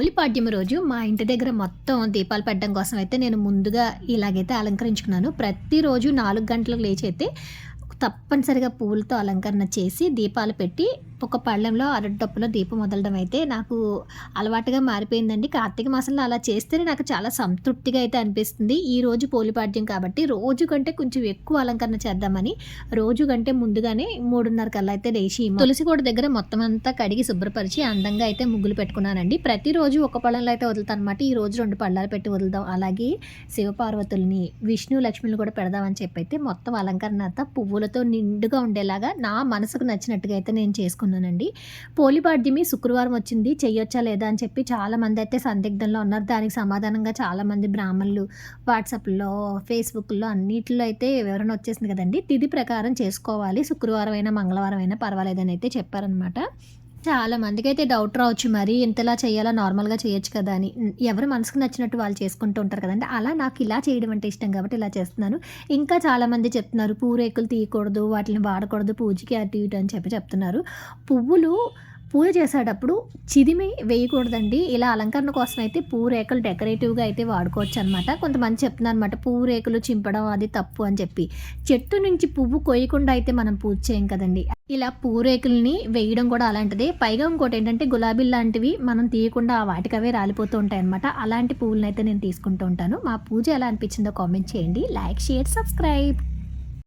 పోలిపాడ్యం రోజు మా ఇంటి దగ్గర మొత్తం దీపాలు పెట్టడం కోసం అయితే నేను ముందుగా ఇలాగైతే అలంకరించుకున్నాను. ప్రతిరోజు నాలుగు గంటలకు లేచి అయితే తప్పనిసరిగా పువ్వులతో అలంకరణ చేసి దీపాలు పెట్టి ఒక పళ్ళెంలో అరటిడప్పులో దీపం వదలడం అయితే నాకు అలవాటుగా మారిపోయిందండి. కార్తీక మాసంలో అలా చేస్తేనే నాకు చాలా సంతృప్తిగా అయితే అనిపిస్తుంది. ఈ రోజు పోలిపాడ్యం కాబట్టి రోజు కంటే కొంచెం ఎక్కువ అలంకరణ చేద్దామని రోజు కంటే ముందుగానే మూడున్నర కల్లా అయితే లేచి తులసి కోట దగ్గర మొత్తం అంతా కడిగి శుభ్రపరిచి అందంగా అయితే ముగ్గులు పెట్టుకున్నానండి. ప్రతిరోజు ఒక పళ్ళంలో అయితే వదులుతాను అనమాట ఈ రోజు రెండు పళ్ళాలు పెట్టి వదులుదాం. అలాగే శివపార్వతుల్ని విష్ణు లక్ష్మిని కూడా పెడదామని చెప్పి అయితే మొత్తం అలంకరణ అంతా పువ్వులతో నిండుగా ఉండేలాగా నా మనసుకు నచ్చినట్టుగా అయితే నేను చేసుకున్నాను. చేసుకున్నానండి పోలిపాడ్యమి శుక్రవారం వచ్చింది. చెయ్యొచ్చా లేదా అని చెప్పి చాలా మంది అయితే సందిగ్ధంలో ఉన్నారు. దానికి సమాధానంగా చాలామంది బ్రాహ్మణులు వాట్సాప్లో ఫేస్బుక్లో అన్నిటిలో అయితే వివరణ వచ్చేసింది కదండి. తిథి ప్రకారం చేసుకోవాలి. శుక్రవారం అయినా మంగళవారం అయినా పర్వాలేదని అయితే చెప్పారనమాట చాలా మందికి అయితే డౌట్ రావచ్చు. మరి ఇంతలా చేయాలా? నార్మల్గా చేయొచ్చు కదా అని. ఎవరు మనసుకు నచ్చినట్టు వాళ్ళు చేసుకుంటూ ఉంటారు కదండి. అలా నాకు ఇలా చేయడం అంటే ఇష్టం కాబట్టి ఇలా చేస్తున్నాను. ఇంకా చాలామంది చెప్తున్నారు పూరేకులు తీయకూడదు వాటిని వాడకూడదు పూజకి అటు ఇటు అని చెప్పి చెప్తున్నారు. పువ్వులు పూజ చేసేటప్పుడు చిదిమి వేయకూడదండి. ఇలా అలంకరణ కోసం అయితే పూరేకలు డెకరేటివ్గా అయితే వాడుకోవచ్చు అనమాట కొంతమంది చెప్తున్నారు అనమాట పూరేకులు చింపడం అది తప్పు అని చెప్పి. చెట్టు నుంచి పువ్వు కొయ్యకుండా అయితే మనం పూజ చేయం కదండి. ఇలా పూరేకుల్ని వేయడం కూడా అలాంటిదే. పైగా ఇంకోటి ఏంటంటే గులాబీలు లాంటివి మనం తీయకుండా వాటికవే రాలిపోతూ ఉంటాయి అనమాట అలాంటి పువ్వులను అయితే నేను తీసుకుంటూ ఉంటాను. మా పూజ ఎలా అనిపించిందో కామెంట్ చేయండి. Like share subscribe.